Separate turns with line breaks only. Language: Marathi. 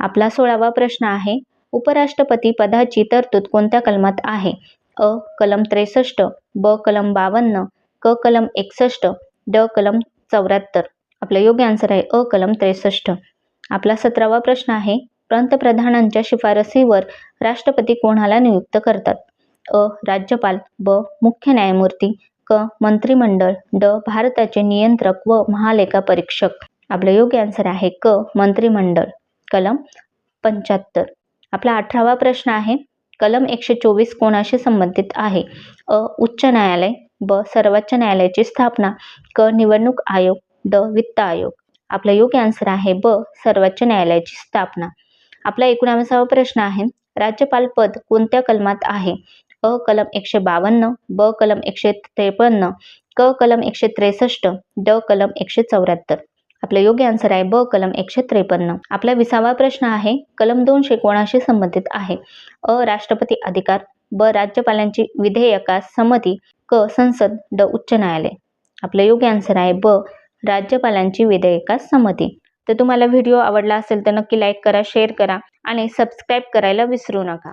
आपला सोळावा प्रश्न आहे उपराष्ट्रपती पदाची तरतूद कोणत्या कलमात आहे? अ कलम त्रेसष्ट ब कलम बावन्न क कलम एकसष्ट ड कलम चौऱ्याहत्तर. आपलं योग्य आन्सर आहे अ कलम त्रेसष्ट. आपला सतरावा प्रश्न आहे पंतप्रधानांच्या शिफारसीवर राष्ट्रपती कोणाला नियुक्त करतात? अ राज्यपाल ब मुख्य न्यायमूर्ती क मंत्रिमंडळ ड भारताचे नियंत्रक व महालेखा परीक्षक आपलं योग्य आन्सर आहे क मंत्रिमंडळ. कलम पंच्याहत्तर. आपला अठरावा प्रश्न आहे कलम एकशे चोवीस कोणाशी संबंधित आहे? अ उच्च न्यायालय ब सर्वोच्च न्यायालयाची स्थापना क निवडणूक आयोग ड वित्त आयोग. आपलं योग्य आन्सर आहे ब सर्वोच्च न्यायालयाची स्थापना. आपला एकोणावीसावा प्रश्न आहे राज्यपाल पद कोणत्या कलमात आहे? अ कलम एकशे बावन्न ब कलम एकशे त्रेपन्न क कलम एकशे त्रेसष्ट ड कलम एकशे चौऱ्याहत्तर. आपलं योग्य आन्सर आहे ब कलम एकशे त्रेपन्न. आपला विसावा प्रश्न आहे कलम दोनशे कोणाशी संबंधित आहे? अ राष्ट्रपती अधिकार ब राज्यपालांची विधेयकास संमती क संसद ड उच्च न्यायालय. आपलं योग्य आन्सर आहे ब राज्यपालांची विधेयकास संमती. तर तुम्हाला व्हिडिओ आवडला असेल तर नक्की लाईक करा शेअर करा आणि सबस्क्राईब करायला विसरू नका.